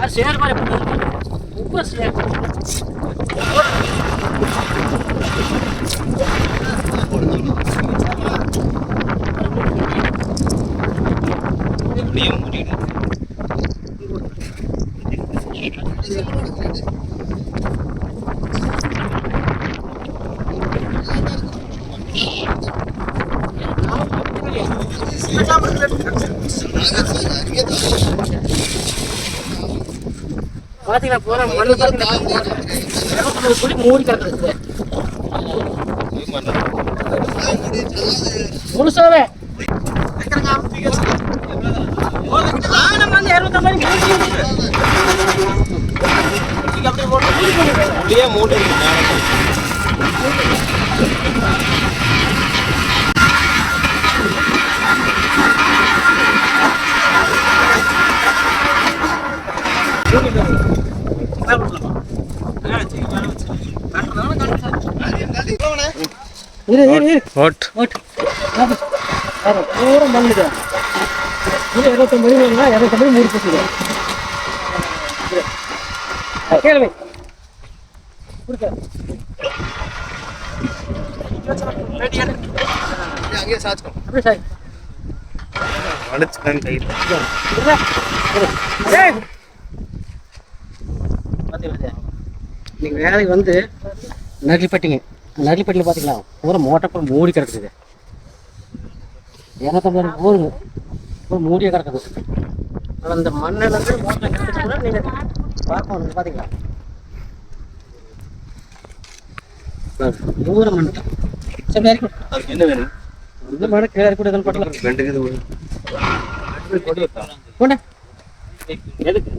Parceiro, mas um parceiro. Thank you. மூடிடு பாத்தீங்களா போற மண்ணு இருபத்தொன்பது குழி மூடி கிடக்குது முழுசாவே அப்படியே மூடி இரு இரு இரு ஓட் ஓட்டு பாரு பாரு, பூரா மண்ணுது இது இருபத்தொம்பது வேணும்னா இருபத்தொம்பது மூடி போட்டுது கேள்வி கொடுக்க அங்கேயே சாச்சுக்கோ அப்படியே சாய் அடிச்சுட்டாங்க கையில் இருடா. இன்னைக்கு வேலைக்கு வந்து நரிப்பட்டிங்க நரிப்பட்டியில் பார்த்தீங்களா பூரா மோட்டர் பூரா மூடி கிடக்குது இரநூத்தம்பது போருங்க பூரா மூடியே கிடக்குது. ஆனால் அந்த மண்ணில் இருந்து மோட்டர் கிடக்குது கூட நீங்கள் பார்க்கணும் பார்த்தீங்களா மண் சரி. அதுக்கு என்ன வேணும்? இந்த மழை விடு, இதெல்லாம் பட்டலாம் ரெண்டுக்கு இது கொண்டா எதுக்கு?